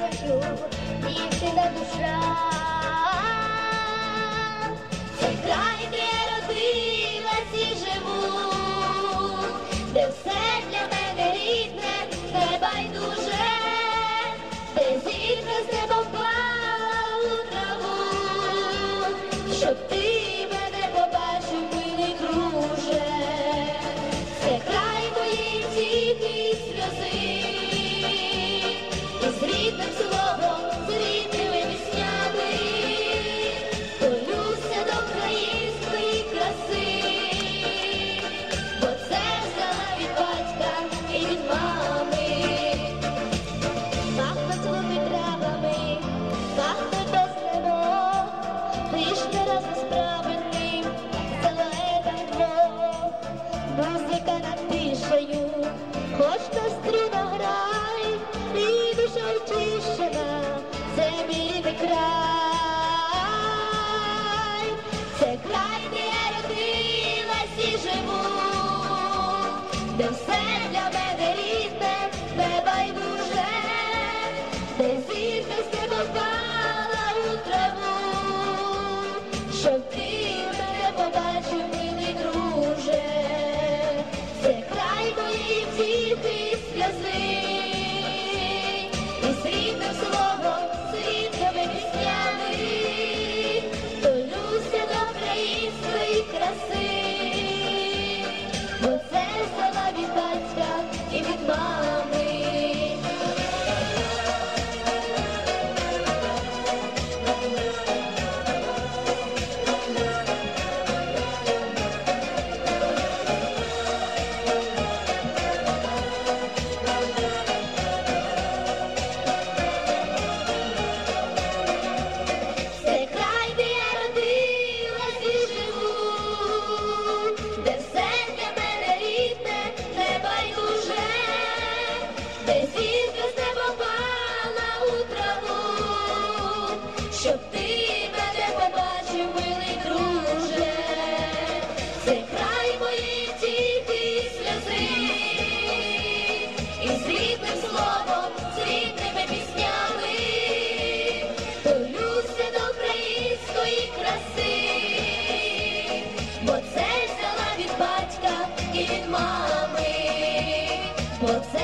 кажу, дівчина душа, це край, де родилась і живу, де все для мене рідне, не байдуже, де зірка з неба впала у траву, щоб ти. що це мій край, це край, де родилась і живу, де все для мене рідне, не байдуже, де звідти попала у траву, що ти мене побачив, милий друже, це край моїх діти сльози. Leave Whoops.